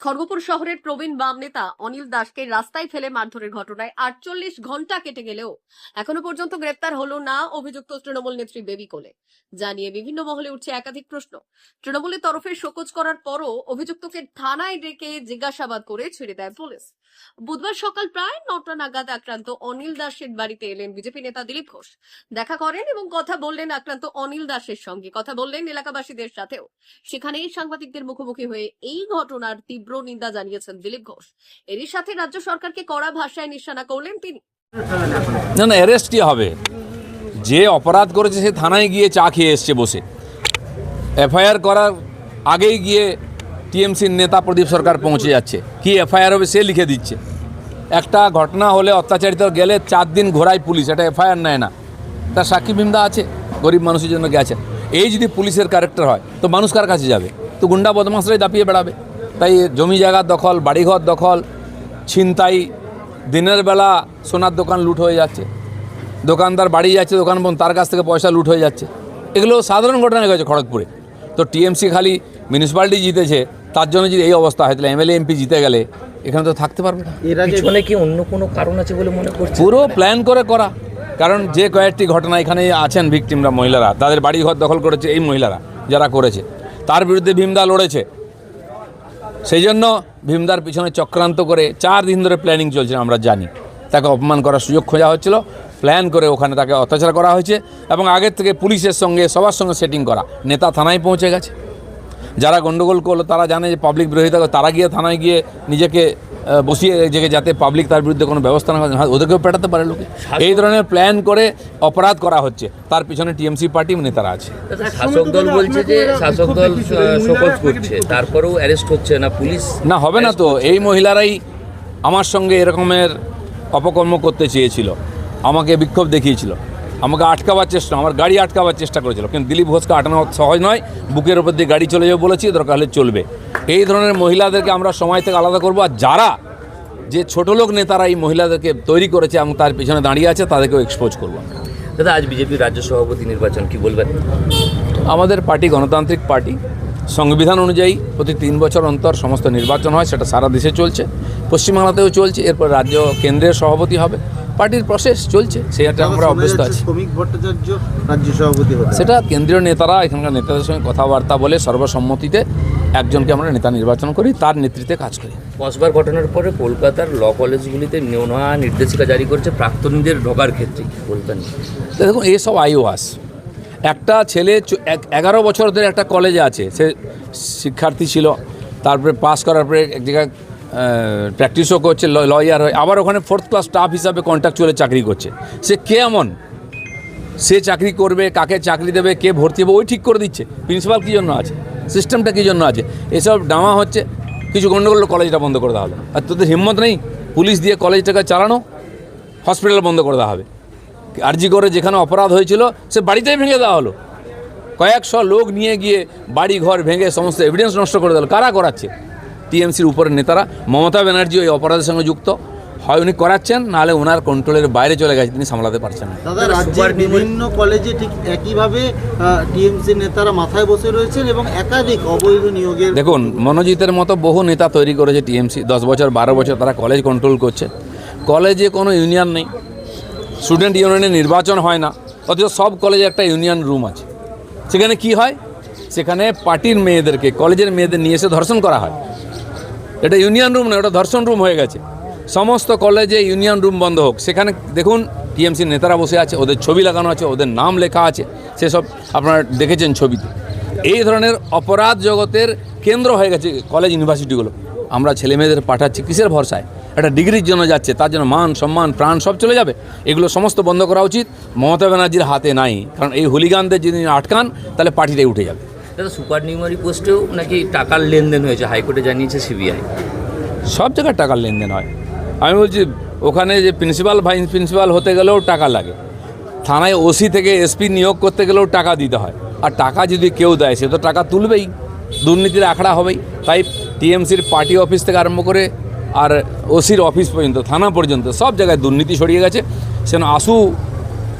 খড়গপুর শহরের প্রবীণ বাম নেতা অনিল দাসকে রাস্তায় ফেলে মারধরের ঘটনায় আটচল্লিশ ঘণ্টা কেটে গেলেও এখনও পর্যন্ত গ্রেপ্তার হলো না অভিযুক্ত তৃণমূল নেত্রী বেবি কোলে। যা নিয়ে বিভিন্ন মহলে উঠছে একাধিক প্রশ্ন। তৃণমূলের তরফে শোকজ করার পরও অভিযুক্তকে থানায় ডেকে জিজ্ঞাসাবাদ করে ছেড়ে দেয় পুলিশ। বুধবার সকাল প্রায় নটা নাগাদ আক্রান্ত অনিল দাসের বাড়িতে এলেন বিজেপি নেতা দিলীপ ঘোষ। দেখা করেন এবং কথা বললেন আক্রান্ত অনিল দাসের সঙ্গে। কথা বললেন এলাকাবাসীদের সাথেও। সেখানেই সাংবাদিকদের মুখোমুখি হয়ে এই ঘটনার তীব্র নিন্দা জানিয়েছেন দিলীপ ঘোষ। এরই সাথে রাজ্য সরকারকে কড়া ভাষায় নিশানা করলেন তিনি। না না অ্যারেস্টই হবে। যে অপরাধ করেছে সে থানায় গিয়ে চা খেয়ে এসছে বসে। এফআইআর করার আগেই গিয়ে টিএমসির নেতা প্রদীপ সরকার পৌঁছে যাচ্ছে। কি এফআইআর হবে সে লিখে দিচ্ছে। একটা ঘটনা হলে অত্যাচারিত গেলে চার দিন ঘোরায় পুলিশ, এটা এফআইআর নেয় না। তার সাক্ষী বিন্দা আছে, গরিব মানুষের জন্য গেছে। এই যদি পুলিশের ক্যারেক্টার হয়, তো মানুষ কার কাছে যাবে? তো গুন্ডা বদমাসরাই দাপিয়ে বেড়াবে। তাই জমি জায়গার দখল, বাড়িঘর দখল, ছিনতাই, দিনের বেলা সোনার দোকান লুট হয়ে যাচ্ছে। দোকানদার বাড়ি যাচ্ছে, দোকান বন্ধ, তার কাছ থেকে পয়সা লুট হয়ে যাচ্ছে। এগুলো সাধারণ ঘটনা হয়ে গেছে খড়গপুরে। তো টিএমসি খালি মিউনিসিপ্যালিটি জিতেছে তার জন্য যদি এই অবস্থা হয় তাহলে এমএলএ এমপি জিতে গেলে এখানে তো থাকতে পারবে না। এর পিছনে কি অন্য কোনো কারণ আছে বলে মনে করছে পুরো প্ল্যান করে করা। কারণ যে কয়েকটি ঘটনা এখানে আছেন ভিকটিমরা মহিলারা তাদের বাড়ি ঘর দখল করেছে এই মহিলারা যারা করেছে। তার বিরুদ্ধে ভীমদা লড়েছে। সেই জন্য ভীমদার পিছনে চক্রান্ত করে চার দিন ধরে প্ল্যানিং চলছে আমরা জানি। তাকে অপমান করার সুযোগ খোঁজা হচ্ছিল। প্ল্যান করে ওখানে তাকে অত্যাচার করা হয়েছে এবং আগের থেকে পুলিশের সঙ্গে সবার সঙ্গে সেটিং করা। নেতা থানায় পৌঁছে গেছে। যারা গন্ডগোল করল তারা জানে যে পাবলিক বিরোধিতা করে, তারা গিয়ে থানায় গিয়ে নিজেকে বসিয়ে রেখে যাতে পাবলিক তার বিরুদ্ধে কোনো ব্যবস্থা না করে হ্যাঁ, ওদেরকেও পেটাতে পারে লোকে। এই ধরনের প্ল্যান করে অপরাধ করা হচ্ছে। তার পিছনে টিএমসি পার্টি নেতারা আছে। শাসক দল বলছে যে শাসক দল শোকজ করছে। তারপরেও অ্যারেস্ট হচ্ছে না পুলিশ? না হবে না তো। এই মহিলারাই আমার সঙ্গে এরকমের অপকর্ম করতে চেয়েছিল। আমাকে বিক্ষোভ দেখিয়েছিল। আমাকে আটকাবার চেষ্টা আমার গাড়ি আটকাবার চেষ্টা করেছিল। কিন্তু দিলীপ ঘোষকে আটানো সহজ নয় বুকের ওপর দিয়ে গাড়ি চলে যাবে বলেছি দরকার হলে চলবে। এই ধরনের মহিলাদেরকে আমরা সময় থেকে আলাদা করব আর যারা যে ছোট লোক নেতারা এই মহিলাদেরকে তৈরি করেছে এবং তার পিছনে দাঁড়িয়ে আছে তাদেরকেও এক্সপোজ করব দাদা আজ বিজেপির রাজ্য সভাপতি নির্বাচন কি বলবেন? আমাদের পার্টি গণতান্ত্রিক পার্টি। সংবিধান অনুযায়ী প্রতি তিন বছর অন্তর সমস্ত নির্বাচন হয় সেটা সারা দেশে চলছে পশ্চিমবাংলাতেও চলছে এরপর রাজ্য কেন্দ্রের সভাপতি হবে। পার্টির প্রসেস চলছে সেটা আমরা অভ্যস্ত আছি। শ্রমিক ভট্টাচার্য রাজ্য সভাপতি সেটা কেন্দ্রীয় নেতারা এখানকার নেতাদের সঙ্গে কথাবার্তা বলে সর্বসম্মতিতে একজনকে আমরা নেতা নির্বাচন করি তার নেতৃত্বে কাজ করি। কসবার ঘটনার পরে কলকাতার ল কলেজগুলিতে নেওয়া নির্দেশিকা জারি করেছে প্রাক্তনীদের ঢোকার ক্ষেত্রে তো দেখুন এইসব আইওয়াস। একটা ছেলে এক- এগারো বছর ধরে একটা কলেজে আছে সে শিক্ষার্থী ছিল তারপরে পাস করার পরে এক জায়গায় প্র্যাকটিসও করছে লয়ার হয়ে। আবার ওখানে ফোর্থ ক্লাস স্টাফ হিসাবে কন্ট্রাকচুয়ালে চাকরি করছে। সে কে এমন সে চাকরি করবে, কাকে চাকরি দেবে, কে ভর্তি হবে, ওই ঠিক করে দিচ্ছে। প্রিন্সিপাল কী জন্য আছে? সিস্টেমটা কী জন্য আছে? এসব ডামা হচ্ছে, কিছু গণ্ডগোল কলেজটা বন্ধ করে দেওয়া হবে। আর তোদের হিম্মত নেই? পুলিশ দিয়ে কলেজটাকে চালানো হসপিটাল বন্ধ করে দেওয়া হবে। আরজি করে যেখানে অপরাধ হয়েছিল, সে বাড়িতেই ভেঙে দেওয়া হলো। কয়েকশো লোক নিয়ে গিয়ে বাড়ি ঘর ভেঙে সমস্ত এভিডেন্স নষ্ট করে দিল। কারা করাচ্ছে? টিএমসির উপরের নেতারা মমতা ব্যানার্জি ওই অপরাধের সঙ্গে যুক্ত। হয় উনি করাচ্ছেন নাহলে ওনার কন্ট্রোলের বাইরে চলে গেছে তিনি সামলাতে পারছেন না। দাদা রাজ্যের বিভিন্ন কলেজে ঠিক একইভাবে টিএমসি নেতারা মাথায় বসে রয়েছেন এবং একাধিক অবৈধ নিয়োগের দেখুন মনোজিতের মতো বহু নেতা তৈরি করেছে টিএমসি। দশ বছর বারো বছর তারা কলেজ কন্ট্রোল করছে। কলেজে কোনো ইউনিয়ন নেই। স্টুডেন্ট ইউনিয়নে নির্বাচন হয় না। অথচ সব কলেজে একটা ইউনিয়ন রুম আছে। সেখানে কি হয়? সেখানে পার্টির মেয়েদেরকে কলেজের মেয়েদের নিয়ে এসে ধর্ষণ করা হয়। এটা ইউনিয়ন রুম না ওটা ধর্ষণ রুম হয়ে গেছে। সমস্ত কলেজে ইউনিয়ন রুম বন্ধ হোক। সেখানে দেখুন টিএমসির নেতারা বসে আছে, ওদের ছবি লাগানো আছে, ওদের নাম লেখা আছে, সেসব আপনারা দেখেছেন ছবিতে। এই ধরনের অপরাধ জগতের কেন্দ্র হয়ে গেছে কলেজ, ইউনিভার্সিটিগুলো। আমরা ছেলে মেয়েদের পাঠাচ্ছি কিসের ভরসায়? একটা ডিগ্রির জন্য যাচ্ছে, তার জন্য মান, সম্মান, প্রাণ সব চলে যাবে। এগুলো সমস্ত বন্ধ করা উচিত। মমতা ব্যানার্জির হাতে নাই। কারণ এই হুলিগানদের যদি আটকান, তাহলে পার্টিটাই উঠে যাবে। দাদা সুপার নিউমারি পোস্টেও নাকি টাকার লেনদেন হয়েছে, হাইকোর্টে জানিয়েছে সিবিআই। সব জায়গায় টাকার লেনদেন হয়। আমি বলছি, ওখানে যে প্রিন্সিপাল, ভাইস প্রিন্সিপাল হতে গেলেও টাকা লাগে। থানায় ওসি থেকে এসপি নিয়োগ করতে গেলেও টাকা দিতে হয়। আর টাকা যদি কেউ দেয়, সে তো টাকা তুলবেই। দুর্নীতির আখড়া হবেই। তাই টিএমসির পার্টি অফিস থেকে আরম্ভ করে আর ওসির অফিস পর্যন্ত, থানা পর্যন্ত সব জায়গায় দুর্নীতি ছড়িয়ে গেছে। সেন আশু